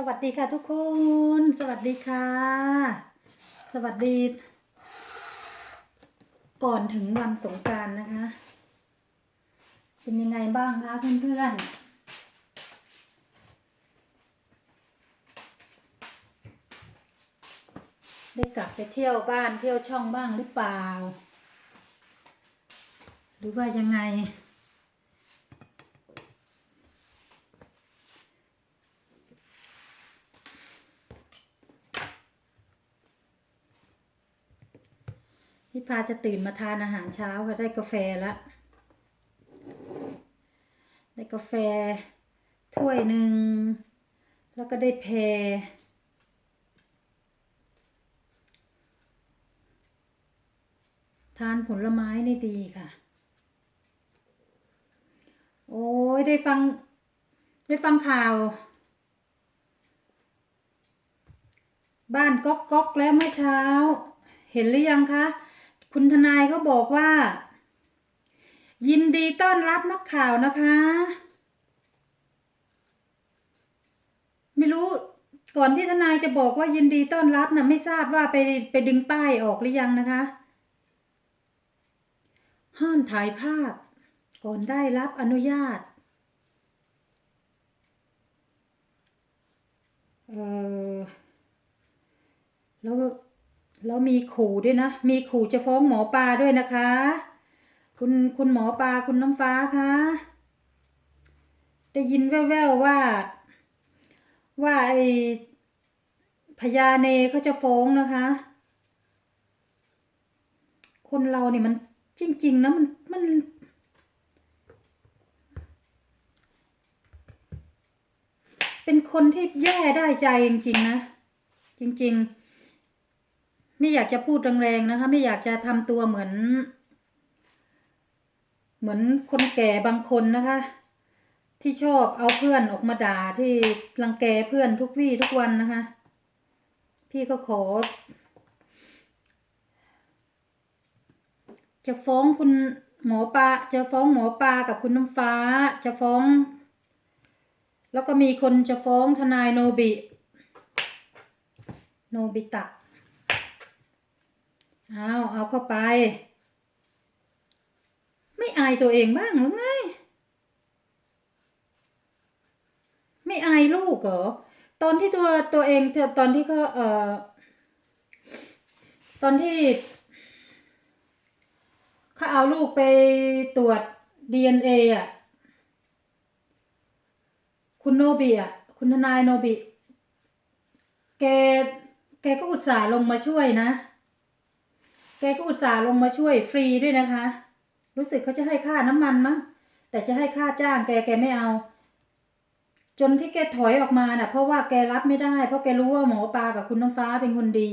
สวัสดีค่ะทุกคน สวัสดีค่ะ สวัสดี ก่อนถึงวันสงการนะคะ เป็นยังไงบ้างคะเพื่อนๆได้กลับไปเที่ยวบ้านเที่ยวช่องบ้างหรือเปล่า หรือว่ายังไง พี่พาจะตื่นมาทานอาหารเช้าค่ะได้กาแฟแล้วได้กาแฟ ถ้วยหนึ่ง แล้วก็ได้แพรทานผลไม้นี่ดีค่ะ โอ้ยได้ฟัง ได้ฟังข่าว บ้านก๊อกก๊อกแล้วเมื่อเช้า เห็นหรือยังคะ คุณทนายเขาบอกว่า ยินดีต้อนรับนักข่าวนะคะ ไม่รู้ก่อนที่ทนายจะบอกว่ายินดีต้อนรับนะไม่ทราบว่าไปไปดึงป้ายออกหรือยังนะคะ ห้ามถ่ายภาพ ก่อนได้รับอนุญาตเออแล้ว แล้วมีขู่ด้วยนะ มีขู่จะฟ้องหมอปลาด้วยนะคะ คุณคุณหมอปลาคุณน้ำฟ้าคะได้ยินแว่วๆว่า ว่าไอพญาเนเขาจะฟ้องนะคะ คนเราเนี่ยมันจริงๆนะมันมัน เป็นคนที่แย่ได้ใจจริงๆนะ จริง ๆ ไม่อยากจะพูดแรงๆนะคะ ไม่อยากจะทำตัวเหมือน เหมือนคนแก่บางคนนะคะ ที่ชอบเอาเพื่อนออกมาด่าที่รังแกเพื่อนทุกวี่ทุกวันนะคะ พี่ก็ขอ จะฟ้องคุณหมอปลาจะฟ้องหมอปลากับคุณน้ำฟ้า จะฟ้อง แล้วก็มีคนจะฟ้องทนายโนบิ โนบิตะ เอาเอาเข้าไป ไม่อายตัวเองบ้างหรือไง ไม่อายลูกเหรอ ตอนที่ตัวตัวเองเธอตอนที่เขาเอ่อ ตอนที่เขาเอาลูกไปตรวจ DNA อะ คุณโนบิอะ คุณทนายโนบิ แก แกก็อุตส่าห์ลงมาช่วยนะ แกก็อุตส่าห์ลงมาช่วยฟรีด้วยนะคะ รู้สึกเขาจะให้ค่าน้ำมันมั้งแต่จะให้ค่าจ้างแกแกไม่เอา จนที่แกถอยออกมาน่ะ เพราะว่าแกรับไม่ได้ เพราะแกรู้ว่าหมอปลากับคุณน้ำฟ้าเป็นคนดี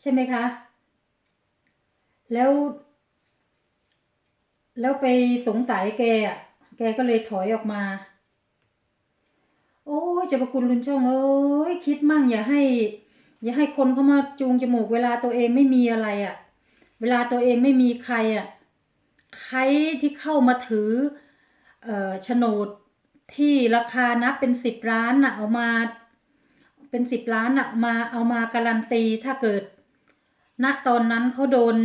ใช่ไหมคะ แล้ว แล้วไปสงสัยแกอะแกก็เลยถอยออกมา โอ้ยเจะประคุณลุนช่องเอ้ยคิดมั่งอย่าให้ อย่าให้คนเข้ามาจูงจมูกเวลาตัวเองไม่มีอะไรอะ เวลาตัวเองไม่มีใครอะใครที่เข้ามาถือเออโฉนดที่ราคานับเป็นสิบล้านน่ะเอามาเป็นสิบล้านน่ะมาเอามาการันตีถ้าเกิด ณตอนนั้นเขาโดน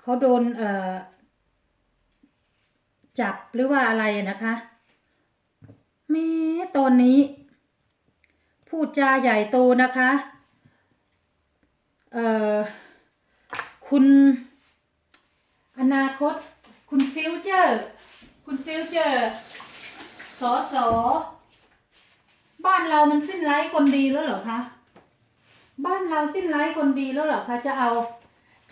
เขาโดนเออจับหรือว่าอะไรนะคะแม้ตอนนี้ พูดจาใหญ่โตนะคะ คุณอนาคต คุณฟิวเจอร์ คุณฟิวเจอร์สอสอบ้านเรามันสิ้นไร้คนดีแล้วเหรอคะ บ้านเราสิ้นไร้คนดีแล้วเหรอคะจะเอา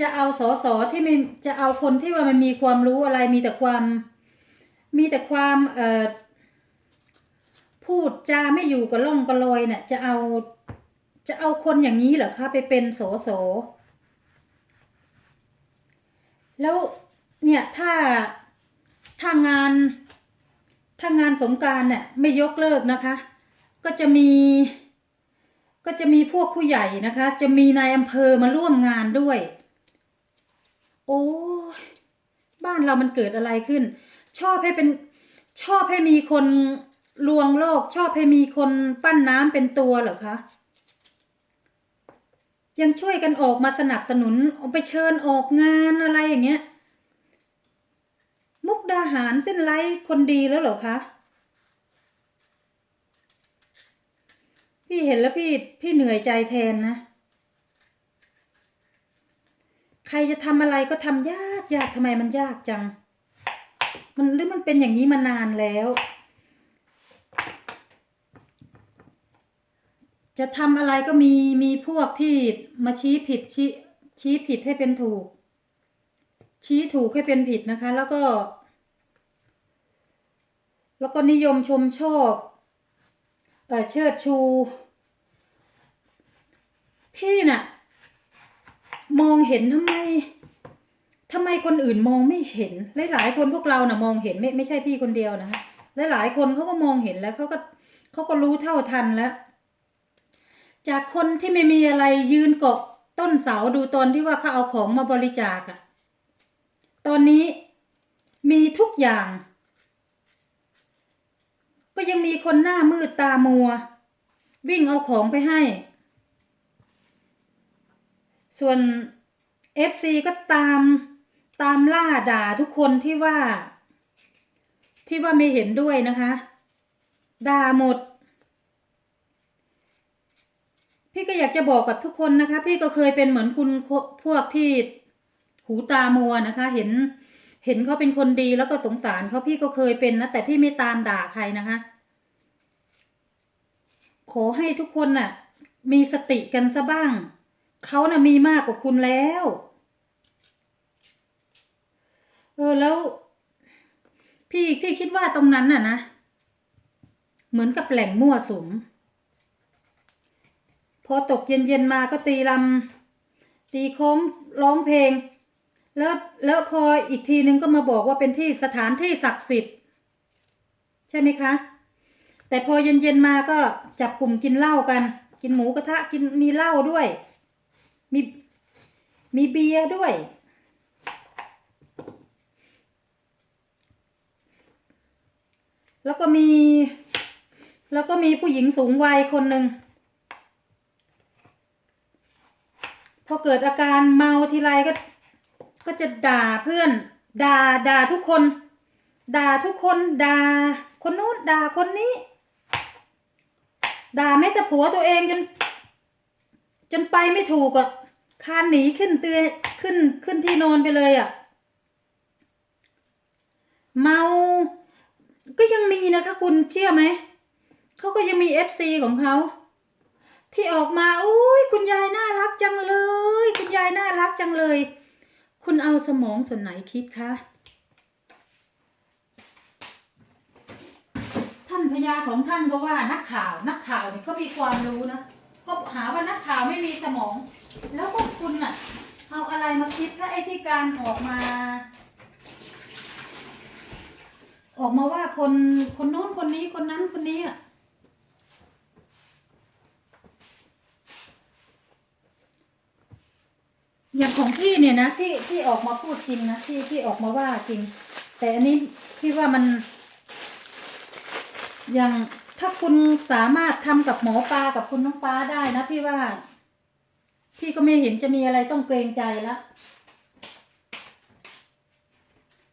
จะเอาสอสอที่ไม่จะเอาคนที่ว่ามันมีความรู้อะไรมีแต่ความมีแต่ความเอ่อพูดจาไม่อยู่กับล่องกับลอยเนี่ยจะเอา จะเอาคนอย่างนี้เหรอคะไปเป็นโสอสแล้วเนี่ยถ้าถ้างานถ้างานสงการเนี่ยไม่ยกเลิกนะคะ ก็จะมี ก็จะมีพวกผู้ใหญ่นะคะ จะมีนายอำเภอมาร่วมงานด้วย โอ้บ้านเรามันเกิดอะไรขึ้น ชอบให้เป็นชอบให้มีคนลวงโลก ชอบให้มีคนปั้นน้ำเป็นตัวเหรอคะ ยังช่วยกันออกมาสนับสนุนไปเชิญออกงานอะไรอย่างเงี้ย มุกดาหารเส้นไลคนดีแล้วเหรอคะพี่เห็นแล้วพี่พี่เหนื่อยใจแทนนะ ใครจะทำอะไรก็ทำยากยากทำไมมันยากจัง มันหรือมันเป็นอย่างนี้มานานแล้ว จะทำอะไรก็มีมีพวกที่มาชี้ผิดชี้ชี้ผิดให้เป็นถูก ชี้ถูกให้เป็นผิดนะคะ แล้วก็ แล้วก็นิยมชมชอบเออเชิดชู พี่น่ะ มองเห็นทำไมทำไมคนอื่นมองไม่เห็น หลายๆคนพวกเราน่ะมองเห็นไม่ไม่ใช่พี่คนเดียวนะคะหลายๆคนเขาก็มองเห็นแล้วเขาก็เขาก็รู้เท่าทันแล้ว จากคนที่ไม่มีอะไรยืนเกาะต้นเสาดูตอนที่ว่าเขาเอาของมาบริจาคอะตอนนี้มีทุกอย่าง ก็ยังมีคนหน้ามืดตามัว วิ่งเอาของไปให้ ส่วน FC ก็ตามตามล่าด่าทุกคนที่ว่า ที่ว่าไม่เห็นด้วยนะคะ ด่าหมด พี่ก็อยากจะบอกกับทุกคนนะคะ พี่ก็เคยเป็นเหมือนคุณพวกที่หูตามัวนะคะ เห็นเห็นเขาเป็นคนดีแล้วก็สงสารเขาพี่ก็เคยเป็นนะแต่พี่ไม่ตามด่าใครนะคะ ขอให้ทุกคนน่ะ มีสติกันซะบ้าง เขาน่ะมีมากกว่าคุณแล้ว เออแล้ว พี่พี่คิดว่าตรงนั้นน่ะนะ เหมือนกับแหล่งมั่วสุม อตกเย็นๆมาก็ตีลำตีโค้งร้องเพลง แล้วแล้วพออีกทีนึงก็มาบอกว่าเป็นที่สถานที่ศักดิ์สิทธิ์ ใช่ไหมคะ แต่พอเย็นๆมาก็จับกลุ่มกินเหล้ากัน กินหมูกระทะกินมีเหล้าด้วย มีมีเบียร์ด้วยแล้วก็มี แล้วก็มีผู้หญิงสูงวัยคนหนึ่ง พ อเกิดอาการเมาทีไรก็ ก็จะด่าเพื่อน ด่าด่าทุกคน ด่าทุกคนด่าคนนู้นด่าคนนี้ ด่าแม้แต่ผัวตัวเองจน จนไปไม่ถูกอะคานหนีขึ้นเตือขึ้นขึ้นที่นอนไปเลยอะ เมา ก็ยังมีนะคะคุณเชื่อไหมเขาก็ยังมีเอฟซีของเขา ที่ออกมาอุ้ยคุณยายน่ารักจังเลย คุณยายน่ารักจังเลย คุณเอาสมองส่วนไหนคิดคะท่านพญาของท่านก็ว่านักข่าวนักข่าวเนี่ยก็มีความรู้นะก็หาว่านักข่าวไม่มีสมอง แล้วก็คุณน่ะเอาอะไรมาคิดถ้าไอ้ที่การออกมา ออกมาว่าคนคนโน้นคนนี้คนนั้นคนนี้อะ อย่างของพี่เนี่ยนะที่ที่ออกมาพูดจริงนะที่ที่ออกมาว่าจริง แต่อันนี้พี่ว่ามัน อย่างถ้าคุณสามารถทำกับหมอปลากับคุณน้องฟ้าได้นะพี่ว่า พี่ก็ไม่เห็นจะมีอะไรต้องเกรงใจแล้ว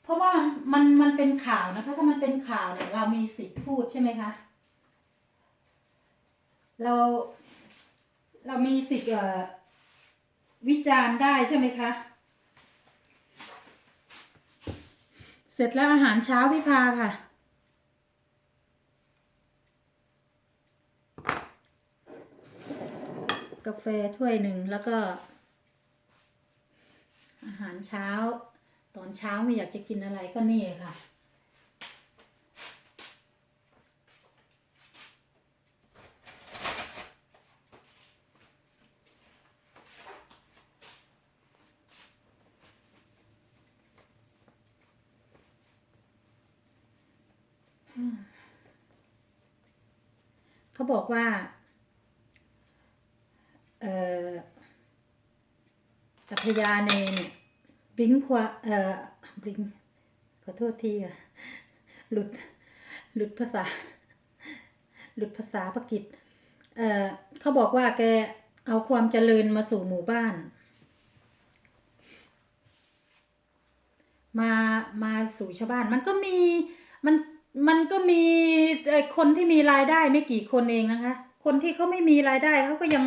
เพราะว่ามันมันเป็นข่าวนะคะ ถ้ามันเป็นข่าวเนี่ยเรามีสิทธิ์พูดใช่ไหมคะเรา เรามีสิทธิ์เอ่อ วิจารณ์ได้ใช่ไหมคะ เสร็จแล้วอาหารเช้าพี่พาค่ะ กาแฟถ้วยหนึ่งแล้วก็ อาหารเช้า ตอนเช้าไม่อยากจะกินอะไรก็นี่ค่ะ เขาบอกว่า เอ่ออัพยาเนเนี่ยบลิงควาเอ่อบลิงขอโทษทีอะ หลุด หลุดภาษา หลุดภาษาปากิจเอ่อเขาบอกว่าแกเอาความเจริญมาสู่หมู่บ้าน มามาสู่ชาวบ้าน มันก็มีมัน มันก็มีคนที่มีรายได้ไม่กี่คนเองนะคะ คนที่เขาไม่มีรายได้เขาก็ยัง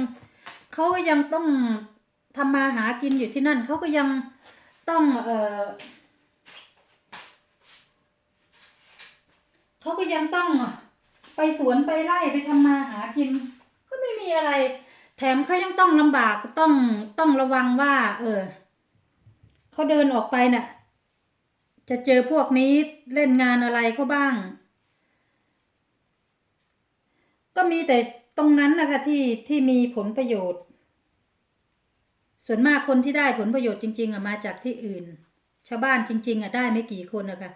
เขาก็ยังต้องทำมาหากินอยู่ที่นั่นเขาก็ยังต้องเออเขาก็ยังต้องไปสวนไปไร่ไปทำมาหากิน ก็ไม่มีอะไร แถมเขายังต้องลำบากต้องต้องระวังว่า เออเขาเดินออกไปน่ะ จะเจอพวกนี้เล่นงานอะไรเขาบ้าง ก็มีแต่ตรงนั้นนะคะที่ที่มีผลประโยชน์ ส่วนมากคนที่ได้ผลประโยชน์จริง ๆอะมาจากที่อื่น ชาวบ้านจริง ๆอะได้ไม่กี่คนนะคะ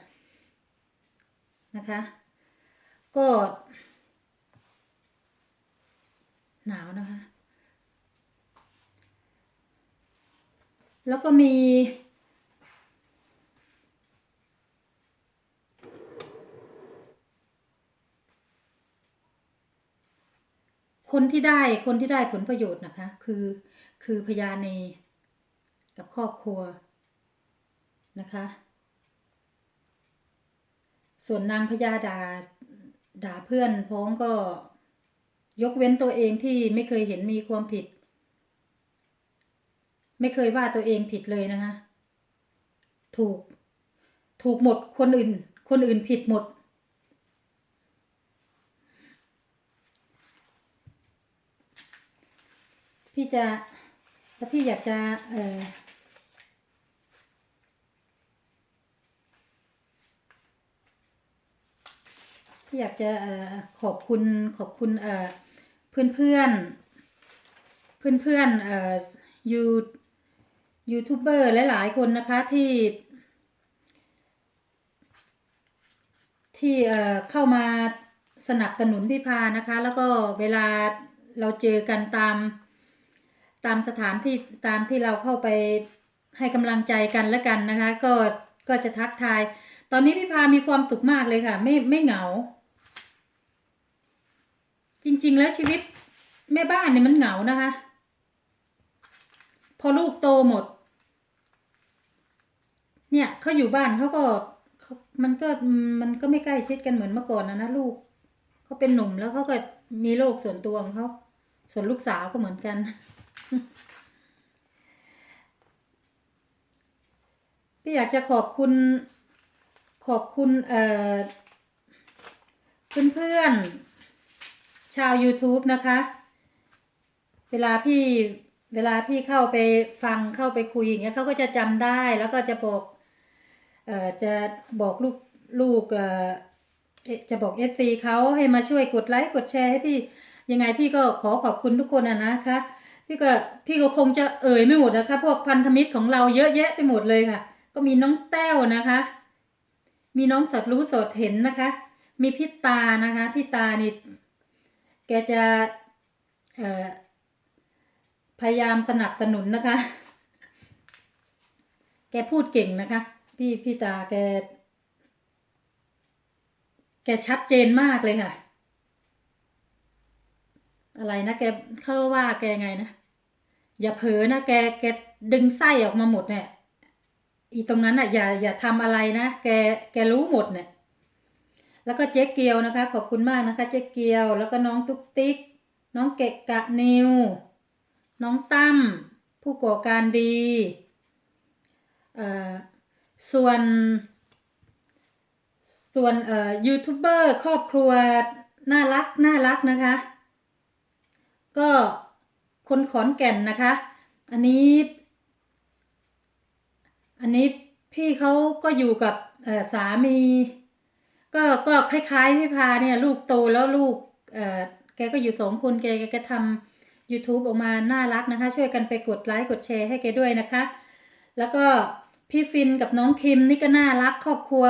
นะคะ ก็หนาวนะคะ แล้วก็มี คนที่ได้คนที่ได้ผลประโยชน์นะคะ คือคือพญาเนกับครอบครัวนะคะ ส่วนนางพญาดาด่าเพื่อนพ้องก็ยกเว้นตัวเองที่ไม่เคยเห็นมีความผิด ไม่เคยว่าตัวเองผิดเลยนะคะ ถูก ถูกหมดคนอื่น คนอื่นผิดหมด พี่จะแล้วพี่อยากจะเออพี่อยากจะเออขอบคุณขอบคุณเออเพื่อนเพื่อนเพื่อนเพื่อนเออยูยูทูบเบอร์หลายๆคนนะคะที่ ที่เข้ามาสนับสนุนพี่พานะคะ แล้วก็เวลาเราเจอกันตาม ตามสถานที่ตามที่เราเข้าไปให้กำลังใจกันแล้วกันนะคะ ก็ก็จะทักทาย ตอนนี้พี่พามีความสุขมากเลยค่ะ ไม่ไม่เหงา จริงๆแล้วชีวิตแม่บ้านเนี่ยมันเหงานะคะ พอลูกโตหมด เนี่ยเขาอยู่บ้านเขาก็มันก็มันก็ไม่ใกล้ชิดกันเหมือนเมื่อก่อนนะนะลูกเขาเป็นหนุ่มแล้วเขาก็มีโลกส่วนตัวของเขาส่วนลูกสาวก็เหมือนกัน พี่อยากจะขอบคุณ ขอบคุณเอ่อเพื่อนๆชาว YouTube นะคะ เวลาพี่เวลาพี่เข้าไปฟังเข้าไปคุยอย่างเงี้ยเขาก็จะจำได้แล้วก็จะบอกเอ่อจะบอกลูกลูกเอ่อจะบอกเอฟซีเขาให้มาช่วยกดไลค์กดแชร์ให้พี่ยังไงพี่ก็ขอขอบคุณทุกคนอะนะคะ พี่ก็พี่ก็คงจะเอ่ยไม่หมดนะคะ พวกพันธมิตรของเราเยอะแยะไปหมดเลยค่ะ ก็มีน้องแต้วนะคะ มีน้องสัตว์รู้สดเห็นนะคะ มีพี่ตานะคะพี่ตานี่แกจะพยายามสนับสนุนนะคะ แกพูดเก่งนะคะ พี่พี่ตาแก แกชัดเจนมากเลยค่ะ อะไรนะแกเขาว่าแกไงนะ อย่าเผลอนะแกแกดึงไส้ออกมาหมดเนี่ยอีตรงนั้นอะอย่าอย่าทำอะไรนะแกแกรู้หมดเนี่ยแล้วก็เจ๊เกียวนะคะ ขอบคุณมากนะคะ เจ๊เกียว แล้วก็น้องตุ๊กติ๊ก น้องเกะกะนิว น้องตั้มผู้ก่อการดีเอ่อส่วน ส่วนเอ่อยูทูบเบอร์ครอบครัวน่ารักน่ารักนะคะ ก็คนขอนแก่นนะคะ อันนี้ อันนี้พี่เขาก็อยู่กับสามี ก็ก็คล้ายๆพี่พาเนี่ย ลูกโตแล้วลูกเอ่อแกก็อยู่สองคนแกแกทำ YouTube ออกมาน่ารักนะคะ ช่วยกันไปกดไลค์กดแชร์ให้แกด้วยนะคะ แล้วก็พี่ฟินกับน้องคิมนี่ก็น่ารักครอบครัว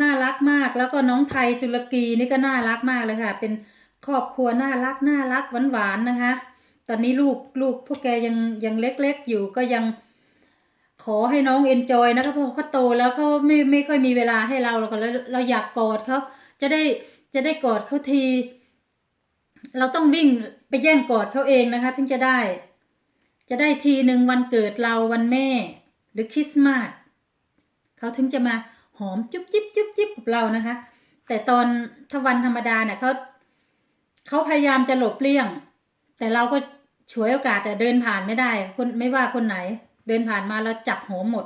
น่ารักมาก แล้วก็น้องไทยตุรกีนี่ก็น่ารักมากเลยค่ะ เป็น ครอบครัวน่ารักน่ารักหวานหวานๆนะคะ ตอนนี้ลูกลูกพวกแกยังยังเล็กๆอยู่ก็ยังขอให้น้องเอนจอยนะคะเพราะเขาโตแล้วเขาไม่ไม่ค่อยมีเวลาให้เราเราก็เราเราอยากกอดเขาจะได้จะได้กอดเขาที เราต้องวิ่งไปแย่งกอดเขาเองนะคะถึงจะได้ จะได้ทีหนึ่งวันเกิดเราวันแม่ หรือคริสต์มาสเขาถึงจะมาหอมจุ๊บจิ๊บจุ๊บจิ๊บกับเรานะคะ แต่ตอนถ้าวันธรรมดาเนี่ยเขา เขาพยายามจะหลบเลี่ยง แต่เราก็ฉวยโอกาสแต่เดินผ่านไม่ได้ คนไม่ว่าคนไหน เดินผ่านมาเราจับหอมหมด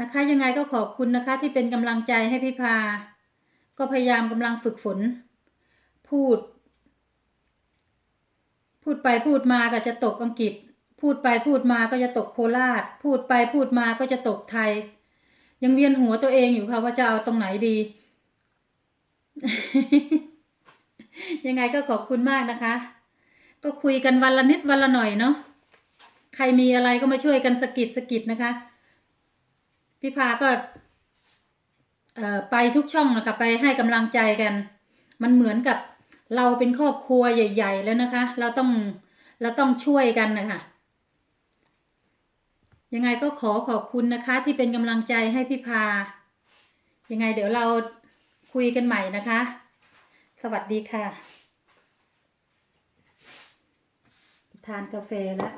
นะคะ ยังไงก็ขอบคุณนะคะ ที่เป็นกำลังใจให้พี่พา ก็พยายามกำลังฝึกฝน พูด พูดไปพูดมาก็จะตกอังกฤษ พูดไปพูดมาก็จะตกโคราช พูดไปพูดมาก็จะตกไทย ยังเวียนหัวตัวเองอยู่ค่ะว่าจะเอาตรงไหนดี ยังไงก็ขอบคุณมากนะคะ ก็คุยกันวันละนิดวันละหน่อยเนาะใครมีอะไรก็มาช่วยกันสะกิดสะกิดนะคะ พี่พาก็ไปทุกช่องนะคะไปให้กำลังใจกัน มันเหมือนกับเราเป็นครอบครัวใหญ่ ๆ แล้วนะคะ เราต้องเราต้องช่วยกันนะคะยังไงก็ขอขอบคุณนะคะ ที่เป็นกำลังใจให้พี่พา ยังไงเดี๋ยวเรา คุยกันใหม่นะคะ สวัสดีค่ะ ทานกาแฟแล้ว